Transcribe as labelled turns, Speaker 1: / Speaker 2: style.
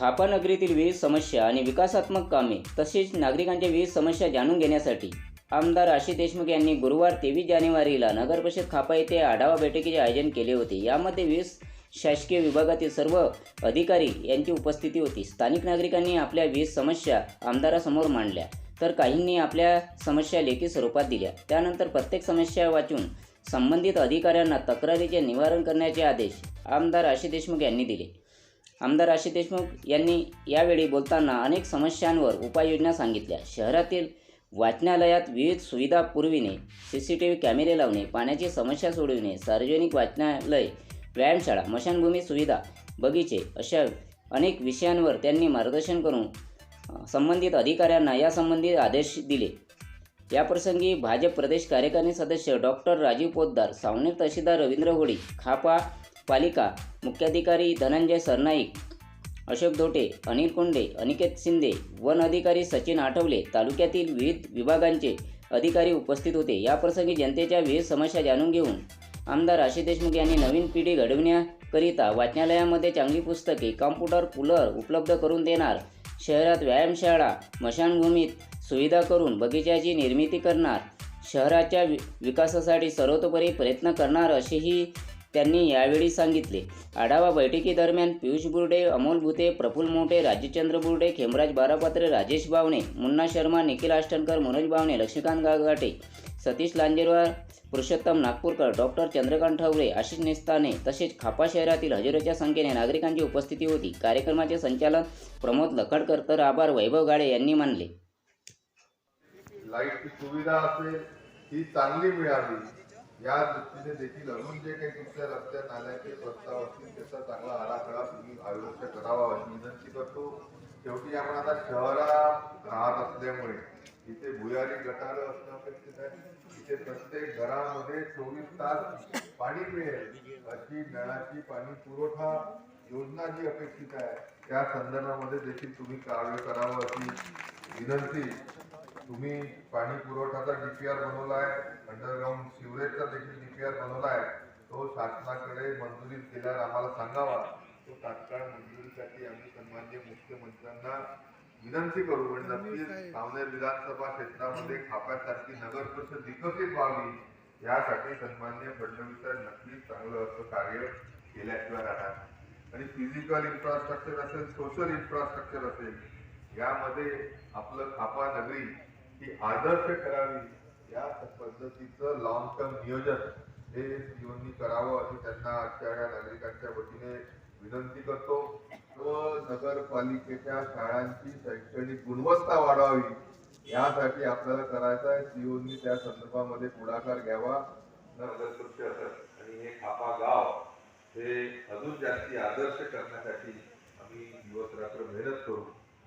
Speaker 1: खापा नगरीतील विविध समस्या आणि विकासात्मक कामे तसेच नागरिकांच्या विविध समस्या जाणून घेण्यासाठी आमदार आशिष देशमुख यांनी गुरुवार तेवीस जानेवारीला नगरपरिषद खापा येथे आढावा बैठकीचे आयोजन केले होते. यामध्ये विविध शासकीय विभागातील सर्व अधिकारी यांची उपस्थिती होती. स्थानिक नागरिकांनी आपल्या वीज समस्या आमदारासमोर मांडल्या तर काहींनी आपल्या समस्या लेखी स्वरूपात दिल्या. त्यानंतर प्रत्येक समस्या वाचून संबंधित अधिकाऱ्यांना तक्रारीचे निवारण करण्याचे आदेश आमदार आशिष देशमुख यांनी दिले. आमदार आशिष देशमुख यांनी यावेळी बोलताना अनेक समस्यांवर उपाययोजना सांगितल्या. शहरातील वाचनालयात विविध सुविधा पुरविणे सी सी टी व्ही कॅमेरे लावणे पाण्याची समस्या सोडविणे सार्वजनिक वाचनालय व्यायामशाळा मशानभूमी सुविधा बगीचे अशा अनेक विषयांवर त्यांनी मार्गदर्शन करून संबंधित अधिकाऱ्यांना यासंबंधी आदेश दिले. याप्रसंगी भाजप प्रदेश कार्यकारिणी सदस्य डॉक्टर राजीव पोद्दार सावनेर तहसीलदार रवींद्र होडी खापा पालिका मुख्याधिकारी धनंजय सरनाईक अशोक धोटे अनिल कोंडे अनिकेत शिंदे वन अधिकारी सचिन आठवले तालुक्यातील विविध विभागांचे अधिकारी उपस्थित होते. याप्रसंगी जनतेच्या विविध समस्या जाणून घेऊन आमदार आशिष देशमुख यांनी नवीन पिढी घडविण्याकरिता वाचनालयामध्ये चांगली पुस्तके कॉम्प्युटर कूलर उपलब्ध करून देणार शहरात व्यायामशाळा मशानभूमीत सुविधा करून बगीचाची निर्मिती करणार शहराच्या वि विकासासाठी सर्वतोपरी प्रयत्न करणार असेही त्यांनी यावेळी सांगितले. आढावा बैठकीदरम्यान पियुष बुर्डे अमोल भुते प्रफुल मोठे राजचंद्र बुर्डे खेमराज बारापात्रे राजेश बावणे मुन्ना शर्मा निखिल आष्टनकर मनोज बावणे लक्ष्मीकांत गागाटे सतीश लांजेरवार पुरुषोत्तम नागपूरकर डॉक्टर चंद्रकांत ठवरे आशिष नेस्ताने तसेच खापा शहरातील हजेरीच्या संख्येने नागरिकांची उपस्थिती होती. कार्यक्रमाचे संचालन प्रमोद लखडकर तर आभार वैभव गाडे यांनी मानले.
Speaker 2: लाईटची सुविधा असेल ही चांगली मिळाली. या दृष्टीने देखील अजून जे काही तुमच्या रस्त्या नाल्याचे प्रस्ताव असतील त्याचा चांगला आराखडा तुम्ही आयुष्य करावा अशी विनंती करतो शेवटी आपण आता शहरात राहत असल्यामुळे इथे भुयारी गटार असणं अपेक्षित आहे. इथे प्रत्येक घरामध्ये चोवीस तास पाणी मिळेल अशी नळाची पाणी पुरवठा योजना जी अपेक्षित आहे त्या संदर्भामध्ये देखील तुम्ही कार्य करावं अशी विनंती तुम्ही पाणी पुरवठ्याचा डीपीआर बनवला आहे अंडरग्राऊंड सिवरेजचा देखील डीपीआर बनवला आहे तो शासनाकडे मंजुरी केल्यावर आम्हाला सांगावा. तो तात्काळ मंजुरीसाठी आम्ही सन्मान्य मुख्यमंत्र्यांना विनंती करू. आणि नक्कीच सावनेर विधानसभा क्षेत्रामध्ये खाप्यासारखी नगर परिषद विकसित व्हावी. यासाठी सन्मान्य फडणवीस साहेब नक्कीच चांगलं असं कार्य केल्याशिवाय राहणार आणि फिजिकल इन्फ्रास्ट्रक्चर असेल सोशल इन्फ्रास्ट्रक्चर असेल यामध्ये आपलं खापा नगरी ही आदर्श करावी या पद्धतीचं लॉंग टर्म नियोजन हे सीओनी करावं अशी त्यांना आजच्या या नागरिकांच्या वतीने विनंती करतो. व नगरपालिकेच्या शाळांची शैक्षणिक गुणवत्ता वाढवावी यासाठी आपल्याला करायचं आहे. सीओनी त्या संदर्भामध्ये पुढाकार घ्यावा. नगर आणि हे खापा गाव हे अजून जास्ती आदर्श करण्यासाठी आम्ही दिवस रात्र मेहनत करू.